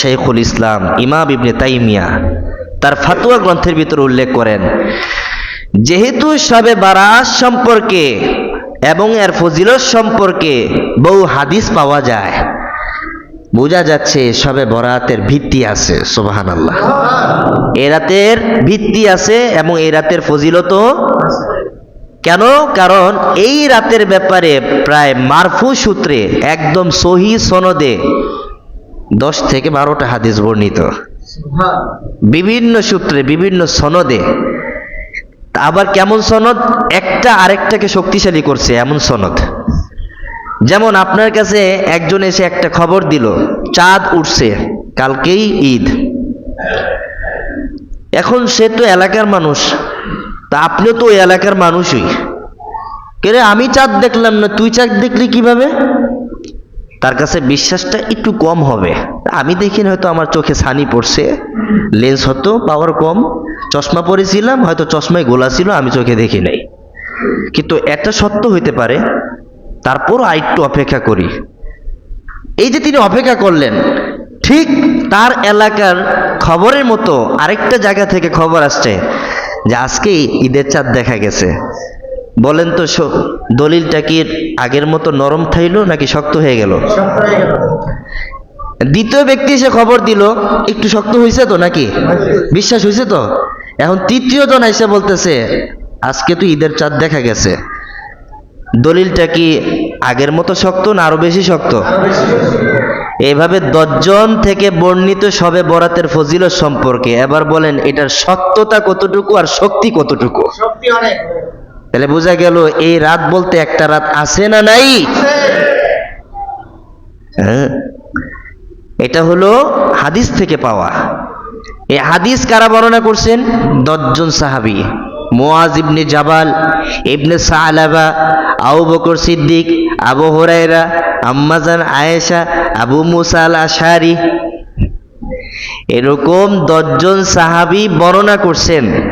শেখুল ইসলাম, ইমাম ইবনে তাইমিয়া, তার ফাতুয়া গ্রন্থের ভিতরে উল্লেখ করেন, যেহেতু সবে বারাত সম্পর্কে এবং এর ফজিলত সম্পর্কে বহু হাদিস পাওয়া যায়, বোঝা যাচ্ছে সবে বরাতের ভিত্তি আছে সোবাহান আল্লাহ এ রাতের ভিত্তি আছে এবং এই রাতের ফজিলতও কেন? কারণ এই রাতের ব্যাপারে প্রায় মারফু সূত্রে একদম সহি সনদে দশ থেকে বারোটা হাদিস বর্ণিত। বিভিন্ন সূত্রে, বিভিন্ন সনদে। আবার কেমন সনদ? একটা আরেকটাকে শক্তিশালী করছে এমন সনদ। যেমন আপনার কাছে একজন এসে একটা খবর দিল, চাঁদ উঠছে, কালকেই ঈদ। এখন সে তো এলাকার মানুষ, তা আপনিও তো ওই এলাকার মানুষই। কেরে, আমি চাঁদ দেখলাম না, তুই চাঁদ দেখলি কীভাবে? তার কাছে বিশ্বাসটা একটু কম হবে। আমি দেখি না হয়তো আমার চোখে ছানি পড়ছে লেন্স হয়তো পাওয়ার কম, চশমা পরেছিলাম, হয়তো চশমায় গোলা ছিল, আমি চোখে দেখি নাই। কিন্তু এটা সত্য হইতে পারে, তারপর আরেকটু অপেক্ষা করি। এই যে তিনি অপেক্ষা করলেন, ঠিক তার এলাকার খবরের মতো আরেকটা জায়গা থেকে খবর আসছে যে আজকে ঈদের চাঁদ দেখা গেছে। বলেন তো দলিলটা কি আগের মতো নরম থাইলো নাকি শক্ত হয়ে গেল? দ্বিতীয় ব্যক্তি এসে খবর দিল একটু শক্ত হয়েছে তো নাকি? বিশ্বাস হয়েছে তো? এখন তৃতীয় জন এসে বলতেছে আজকে তো ঈদের চাঁদ দেখা গেছে। দলিলটা কি আগের মতো শক্ত না আরও বেশি শক্ত। এভাবে দশজন থেকে বর্ণিত সবে বরাতের ফজিলত সম্পর্কে এবার বলেন এটার সত্যতা কতটুকু আর শক্তি কতটুকু? শক্তি অনেক। তাহলে বোঝা গেল, এই রাত বলতে একটা রাত আছে না নাই? হ্যাঁ? এটা হলো হাদিস থেকে পাওয়া। এই হাদিস কারা বর্ণনা করছেন? দশজন সাহাবি। মোয়াজ ইবনে জাবাল, ইবনে সালাবা, আবু বকর সিদ্দিক, আবু হুরায়রা, আম্মাজান আয়েশা, আবু মুসা আল আশারি এরকম দশজন সাহাবি বর্ণনা করছেন।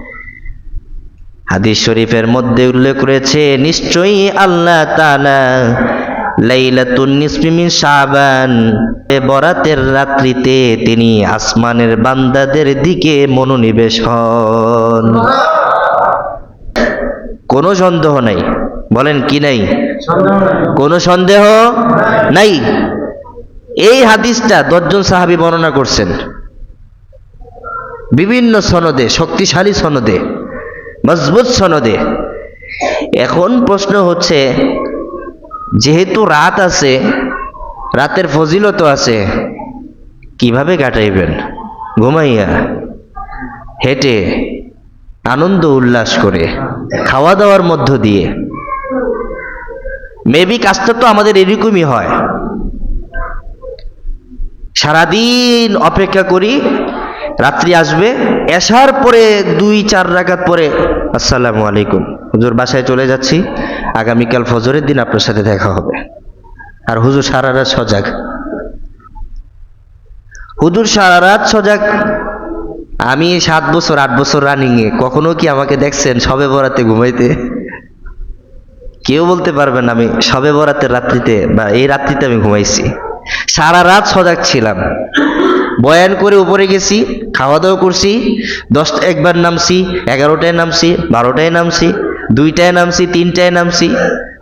হাদিস শরীফের মধ্যে উল্লেখ করেছে নিশ্চয়ই আল্লাহ তাআলা লাইলাতুন নিসফি মিন শাবান এ বরাতের রাত্রিতে তিনি আসমানের বান্দাদের দিকে মনোনিবেশ হন। কোনো সন্দেহ নাই। বলেন কি নাই। কোনো সন্দেহ নাই? এই হাদিসটা দশজন সাহাবি বর্ণনা করছেন। বিভিন্ন সনদে শক্তিশালী সনদে। মজবুত সনদে। এখন প্রশ্ন হচ্ছে, যেহেতু রাত আছে, রাতের ফজিলত আছে, কীভাবে কাটাইবেন? ঘুমাইয়া হেঁটে আনন্দ উল্লাস করে খাওয়া দাওয়ার মধ্য দিয়ে। মেবি কাজটা তো আমাদের এরকমই হয়। সারাদিন অপেক্ষা করি, রাত্রি আসবে এসার পরে দুই, চার রাকাত পরে, আসসালামু আলাইকুম। হুজুর বাসায় চলে যাচ্ছি। আগামীকাল ফজরের দিন আপনার সাথে দেখা হবে। আর হুজুর সারা রাত সজাগ। হুজুর সারা রাত সজাগ। আমি সাত বছর, আট বছর রানিং এ কখনো কি আমাকে দেখছেন সবে বরাতে ঘুমাইতে? কেউ বলতে পারবেন আমি সবে বরাতের রাত্রিতে বা এই রাত্রিতে আমি ঘুমাইছি। সারা রাত সজাগ ছিলাম। বয়ান করে উপরে গেছি খাওয়া দাওয়া করছি দশটা একবার নামছি, এগারোটায় নামছি, বারোটায় নামছি, দুইটায় নামছি, তিনটায় নামছি,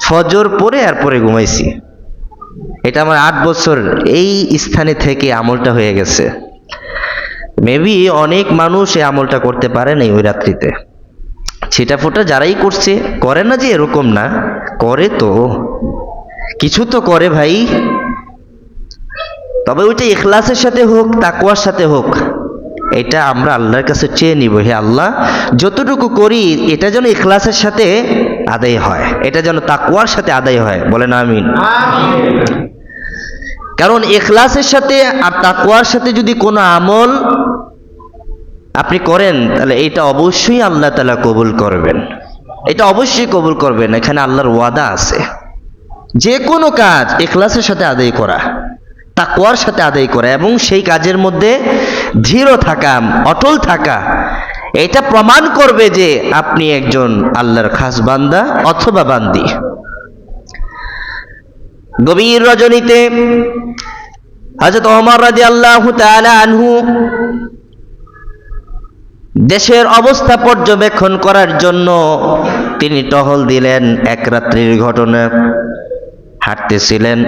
ফজর পরে আর পরে ঘুমাইছি। এটা আমার আট বছর, এই স্থানে থেকে আমলটা হয়ে গেছে। মেবি অনেক মানুষ এই আমলটা করতে পারে নাই ওই রাত্রিতে। ছিটা ফোটা যারাই করছে, করে না যে এরকম না, করে তো। কিছু তো করে ভাই। তবে ওইটা ইখলাসের সাথে হোক তাকুয়ার সাথে হোক, এটা আমরা আল্লাহর কাছে চেয়ে নিব। হে আল্লাহ, যতটুকু করি, এটা যেন ইখলাসের সাথে আদায় হয়, এটা যেন তাকুয়ার সাথে আদায় হয়। বলেন আমিন। কারণ ইখলাসের সাথে আর তাকুয়ার সাথে যদি কোনো আমল আপনি করেন, তাহলে এটা অবশ্যই আল্লাহ তালা কবুল করবেন। এটা অবশ্যই কবুল করবেন, এখানে আল্লাহর ওয়াদা আছে। যে কোনো কাজ এখলাসের সাথে আদায় করা। তাকওয়ার সাথে আদায় করা এবং সেই কাজের মধ্যে ধীর থাকা, অটল থাকা, এটা প্রমাণ করবে যে আপনি একজন আল্লাহর খাস বান্দা অথবা বান্দি। গভীর রজনীতে হযরত ওমর রাদিয়াল্লাহু তাআলা আনহু দেশের অবস্থা পর্যবেক্ষণ করার জন্য তিনি টহল দিলেন। এক রাত্রির ঘটনা, হাঁটতেছিলেন।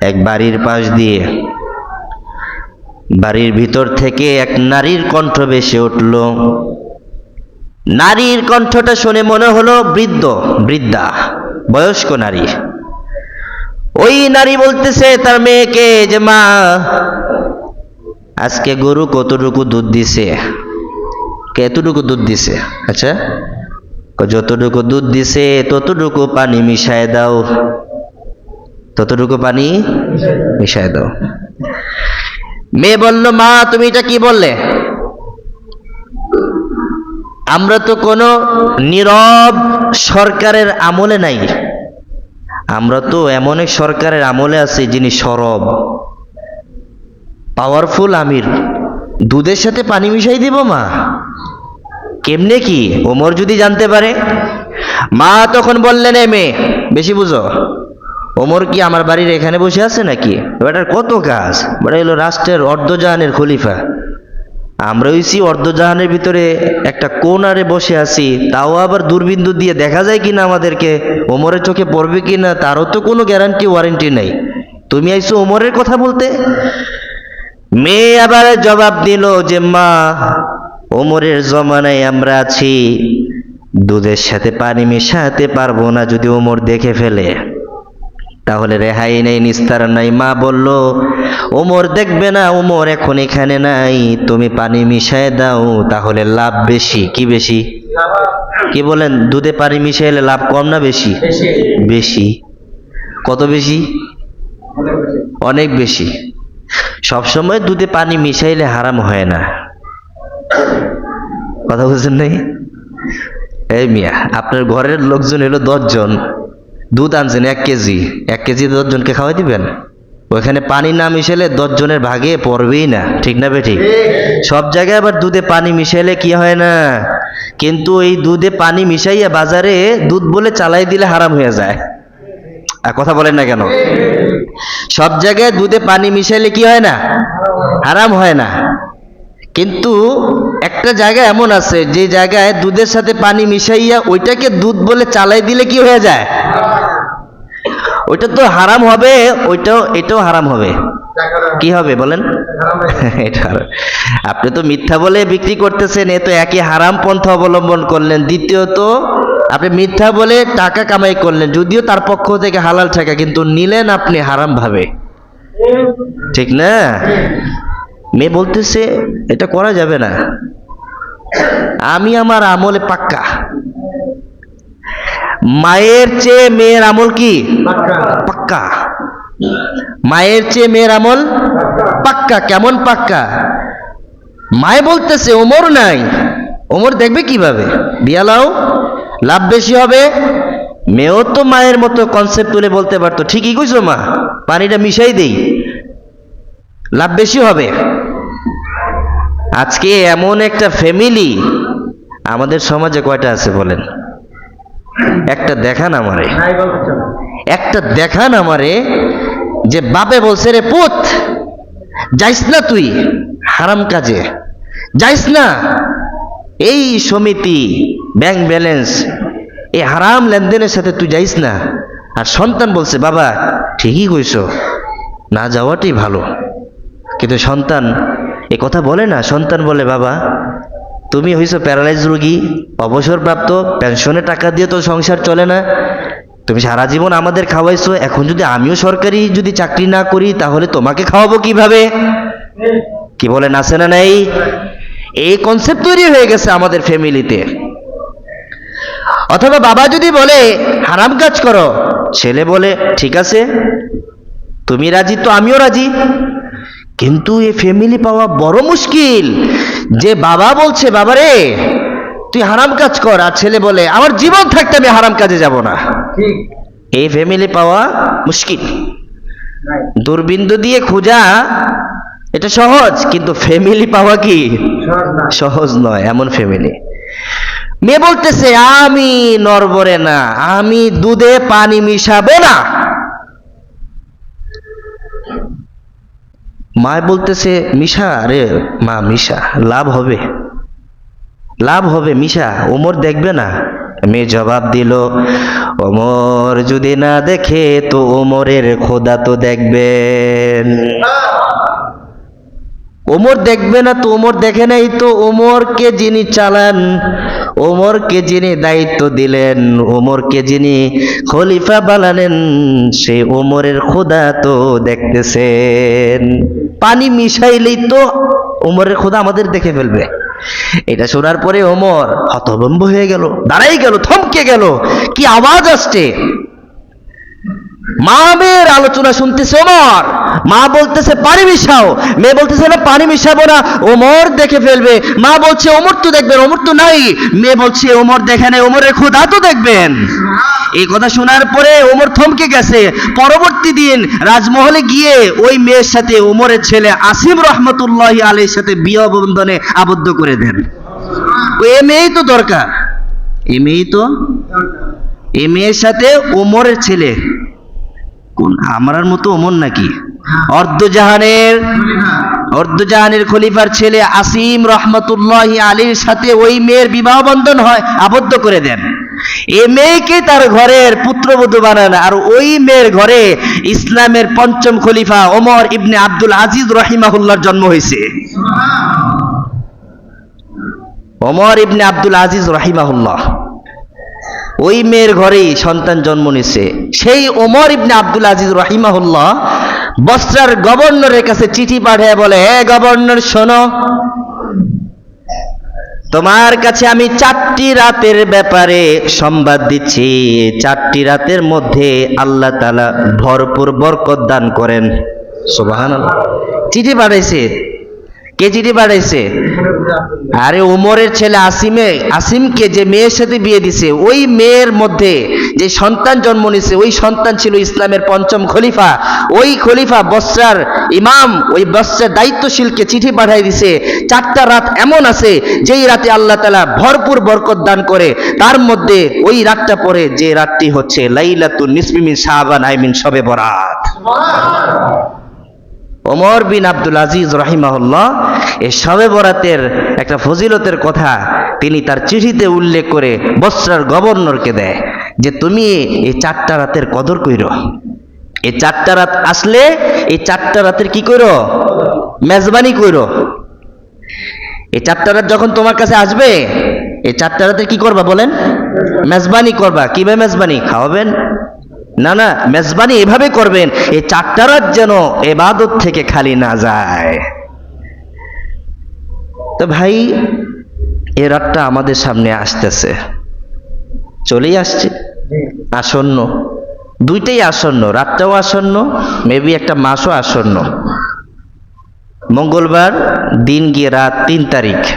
এক বাড়ির পাশ দিয়ে। বাড়ির ভিতর থেকে এক নারীর কণ্ঠ বেসে উঠল। নারীর কণ্ঠটা শুনে মনে হলো বৃদ্ধ, বৃদ্ধা, বয়স্ক নারী। ওই নারী বলতেছে, তার মেয়েকে যে মা, আজকে গরু কতটুকু দুধ দিছে? এতটুকু দুধ দিছে? আচ্ছা যতটুকু দুধ দিছে, ততটুকু পানি মিশায় দাও। ততটুকু পানি মিশায় দাও। মেয়ে বলল, মা, তুমি এটা কি বললে? আমরা তো কোনো নীরব সরকারের আমলে নাই। আমরা তো এমন এক সরকারের আমলে আছি যিনি সরব। পাওয়ারফুল আমির। দুধের সাথে পানি মিশাই দিব, মা? কেমনে কি? ওমর যদি জানতে পারে? মা, তখন বললেন এ মেয়ে, বেশি বুঝো। ওমর কি আমার বাড়ির এখানে বসে আছে নাকি? বেটার কত কাজ? বেটা হলো রাষ্ট্রের অর্ধজাহানের খলিফা। আমরা হইছি অর্ধজাহানের ভিতরে একটা কোনারে বসে আছি, তাও আবার দূরবিন্দু দিয়ে দেখা যায় কিনা আমাদেরকে? ওমরের চোখে পড়বে কিনা? তারও তো কোনো গ্যারান্টি ওয়ারেন্টি নেই। তুমি আইছো ওমরের কথা বলতে? মেয়ে আবার জবাব দিল যে, মা, ওমরের জমানায় আমরা আছি। দুধের সাথে পানি মেশাতে পারব না যদি ওমর দেখে ফেলে। তাহলে রেহাই নেই, নিস্তার নাই। মা বলল ওমর দেখবে না ওমর এখন এখানে নাই। তুমি পানি মিশায় দাও, তাহলে লাভ বেশি। কি বেশি? কি বলেন? দুধে পানি মিশাইলে লাভ কম না বেশি? বেশি। কত বেশি? অনেক বেশি। সবসময় দুধে পানি মিশাইলে হারাম হয় না। কথা বুঝছেন নাই? এই মিয়া, আপনার ঘরের লোকজন এলো দশজন। দুধ আনছেন এক কেজি। এক কেজি দশজনকে খাওয়াই দিবেন? ওইখানে পানি না মিশালে দশজনের ভাগে পড়বেই না। ঠিক না বে ঠিক? সব জায়গায় আবার দুধে পানি মিশাইলে কি হয় না? কিন্তু এই দুধে পানি মিশাইয়া বাজারে দুধ বলে চালাই দিলে হারাম হয়ে যায়। আর কথা বলেন না কেন? সব জায়গায় দুধে পানি মিশাইলে কি হয় না? হারাম হয় না। কিন্তু একটা জায়গা এমন আছে, যে জায়গায় দুধের সাথে পানি মিশাইয়া ওইটাকে দুধ বলে চালাই দিলে কি হয়ে যায়? ওইটা তো হারাম হবে ওইটাও এটাও হারাম হবে। কি হবে বলেন? এটা আপনি তো মিথ্যা বলে বিক্রি করতেছেন এ তো একই হারাম পন্থা অবলম্বন করলেন। দ্বিতীয়ত আপনি মিথ্যা বলে টাকা কামাই করলেন যদিও তার পক্ষ থেকে হালাল টাকা কিন্তু নিলেন আপনি হারাম ভাবে ঠিক না? মেয়ে বলতেছে এটা করা যাবে না। আমি আমার আমলে পাক্কা। মায়ের চেয়ে মেয়ের আমল কি? পাক্কা। মায়ের চেয়ে মেয়ের আমল পাক্কা। কেমন পাক্কা? মায়ে বলতেছে ওমর নাই। ওমর দেখবে কীভাবে? বিয়ালাও লাভ বেশি হবে। মেয়েও তো মায়ের মতো কনসেপ্ট তুলে বলতে পারতো। ঠিকই কইছো মা। পানিটা মিশাই দেই। লাভ বেশি হবে। আজকে এমন একটা ফ্যামিলি আমাদের সমাজে কয়টা আছে বলেন? একটা দেখান আমারে একটা দেখান আমারে যে বাপে বলছে রে পুত যাইস না তুই হারাম কাজে যাইস না। এই সমিতি ব্যাংক ব্যালেন্স এই হারাম লেনদেনের সাথে তুই যাইস না। আর সন্তান বলছে বাবা ঠিকই কইছ না যাওয়াটাই ভালো। কিন্তু সন্তান এ কথা বলে না। সন্তান বলে বাবা তুমি হইছো প্যারালাইজ রোগী, অবসরপ্রাপ্ত পেনশনের টাকা দিয়ে তো সংসার চলে না। তুমি সারা জীবন আমাদের খাওয়াইছো, এখন যদি আমিও সরকারি যদি চাকরি না করি, তাহলে তোমাকে খাওয়াবো কীভাবে? কি বলেন, আছে না নাই? এই কনসেপ্ট তৈরি হয়ে গেছে আমাদের ফ্যামিলিতে অথবা বাবা যদি বলে, হারাম কাজ করো। ছেলে বলে, ঠিক আছে, তুমি রাজি তো আমিও রাজি। কিন্তু এ ফ্যামিলি পাওয়া বড় মুশকিল। যে বাবা বলছে বাবা রে তুই হারাম কাজ কর। আর ছেলে বলে আমার জীবন থাকতে আমি হারাম কাজে যাব না। এই ফ্যামিলি পাওয়া মুশকিল। দূরবিন্দু দিয়ে খোঁজা এটা সহজ কিন্তু ফ্যামিলি পাওয়া কি? সহজ নয় এমন ফ্যামিলি মেয়ে বলতেছে আমি নরবরে না আমি দুধে পানি মিশাবো না। মা বলতেছে, মিশা রে, মা, মিশা, লাভ হবে। লাভ হবে, মিশা, ওমর দেখবে না? মেয়ে জবাব দিল, ওমর যদি না দেখে, তো ওমরের খোদা তো দেখবেন। ওমর দেখবে না, তো ওমর দেখে নাই, তো ওমরকে যিনি চালান ওমরকে যিনি দায়িত্ব দিলেন ওমরকে যিনি খলিফা বানালেন, সে ওমরের খোদা তো দেখতেছেন। পানি মিশাইলেই তো ওমরের খোদা আমাদের দেখে ফেলবে। এটা শোনার পরে ওমর হতভম্ব হয়ে গেল, দাঁড়াই গেল, থমকে গেল, কি আওয়াজ আসছে? মা মেয়ের আলোচনা শুনতেছে ওমর। মা বলতেছে, পানি মিশাও। মেয়ে বলতেছে, না, পানি মিশাবো না। ওমর দেখে ফেলবে। মা বলছে, ওমর তো দেখবেন, ওমর তো নাই। মেয়ে বলছে, ওমর দেখে নাই, ওমরের খোদা তো দেখবেন। এই কথা শোনার পরে ওমর থমকে গেছে। পরবর্তী দিন রাজমহলে গিয়ে ওই মেয়ের সাথে ওমরের ছেলে আসিম রহমতুল্লাহ আলীর সাথে বিয়ে বন্ধনে আবদ্ধ করে দেন। এ মেয়েই তো দরকার। এ মেয়েই তো, এ মেয়ের সাথে ওমরের ছেলে কোন? আমরার মতো ওমর নাকি? অর্ধজাহানের অর্ধজাহানের খলিফার ছেলে আসিম রহমতুল্লাহ আলীর সাথে ওই মেয়ের বিবাহ বন্ধন হয় আবদ্ধ করে দেন। এ মেয়েকে তার ঘরের পুত্রবধূ বানান আর ওই মেয়ের ঘরে ইসলামের পঞ্চম খলিফা ওমর ইবনে আব্দুল আজিজ রহিমাহুল্লাহর জন্ম হয়েছে। ওমর ইবনে আব্দুল আজিজ রহিমাহুল্লাহ। ওই মেয়ের ঘরেই সন্তান জন্ম নিছে। সেই ওমর ইবনে আব্দুল আজিজ রহিমাহুল্লাহ বস্ত্রার গভর্নরের কাছে চিঠি পাঠায় বলে হে গভর্নর, শোনো, তোমার কাছে আমি চারটি রাতের ব্যাপারে সংবাদ দিচ্ছি। চারটি রাতের মধ্যে আল্লাহ তালা ভরপুর বরকত দান করেন। সুবাহান চিঠি পাঠাইছে। কে চিঠি পাঠাইছে আরে ওমরের ছেলে আসিমে আসিমকে যে মেয়ের সাথে বিয়ে দিছে ওই মেয়ের মধ্যে যে সন্তান জন্ম নিছে ওই সন্তান ছিল ইসলামের পঞ্চম খলিফা। ওই খলিফা বস্রার ইমাম ওই বস্রার দায়িত্বশীলকে চিঠি পাঠাই দিছে চারটা রাত এমন আছে যেই রাতে আল্লাহ তালা ভরপুর বরকত দান করে তার মধ্যে ওই রাতটা পরে যে রাতটি হচ্ছে লাইলাতুন নিসমিমিন শাহবান আইমিন সবে বরাত। ওমর বিন আব্দুল আজিজ রহিমাহুল্লাহ এই শবে বরাতের একটা ফজিলতের কথা তিনি তার চিঠিতে উল্লেখ করে বস্ত্রার গভর্নরকে দেয় যে, তুমি এই চারটা রাতের কদর কইর। এই চারটা রাত আসলে এই চারটা রাতের কি কইর? মেজবানি কইর। এই চারটা রাত যখন তোমার কাছে আসবে, এই চারটা রাতে কি করবা বলেন? মেজবানি করবা। কীভাবে মেজবানি? খাওয়াবেন? না না, মেজবানি এভাবে করবেন, এই চারটা রাত যেন এবাদত থেকে খালি না যায়। তো ভাই, এ রাতটা আমাদের সামনে আসতেছে। চলেই আসছে। আসন্ন। দুইটাই আসন্ন। রাতটাও আসন্ন মেবি একটা মাসও আসন্ন। মঙ্গলবার, দিন গিয়ে রাত তিন তারিখ।